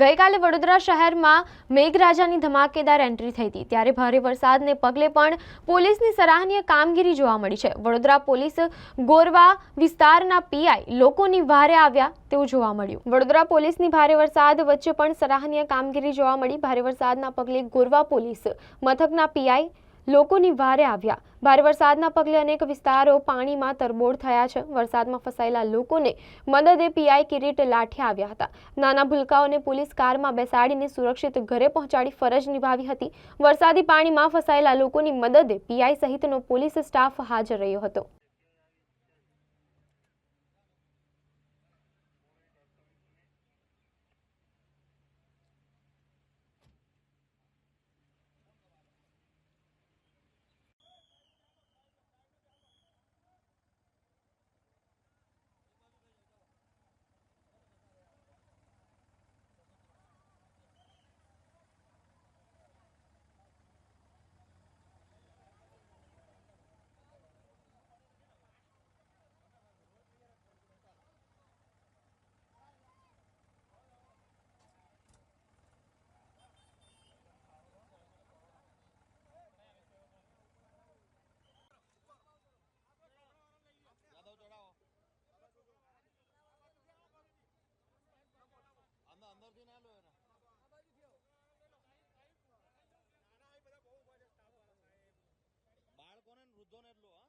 ગઈકાલે વડોદરા શહેરમાં મેઘરાજાની ધમાકેદાર એન્ટ્રી થઈ હતી. ત્યારે ભારે વરસાદને પગલે પણ પોલીસની સરાહનીય કામગીરી જોવા મળી છે. વડોદરા પોલીસ ગોરવા વિસ્તારના પીઆઈ લોકોની વારે આવ્યા તેવું જોવા મળ્યું. વડોદરા પોલીસની ભારે વરસાદ વચ્ચે પણ સરાહનીય કામગીરી જોવા મળી. ભારે વરસાદના પગલે ગોરવા પોલીસ મથકના પીઆઈ લોકોની વારે આવ્યા. ભારે વરસાદના પગલે અનેક વિસ્તારો પાણીમાં તરબોળ થયા છે. વરસાદમાં ફસાયેલા લોકોને મદદે પીઆઈ કિરીટ લાઠી આવ્યા હતા. નાના ભૂલકાઓને પોલીસ કારમાં બેસાડીને સુરક્ષિત ઘરે પહોંચાડી ફરજ નિભાવી હતી. વરસાદી પાણીમાં ફસાયેલા લોકોની મદદે પીઆઈ સહિતનો પોલીસ સ્ટાફ હાજર રહ્યો હતો. दोन आहेत लो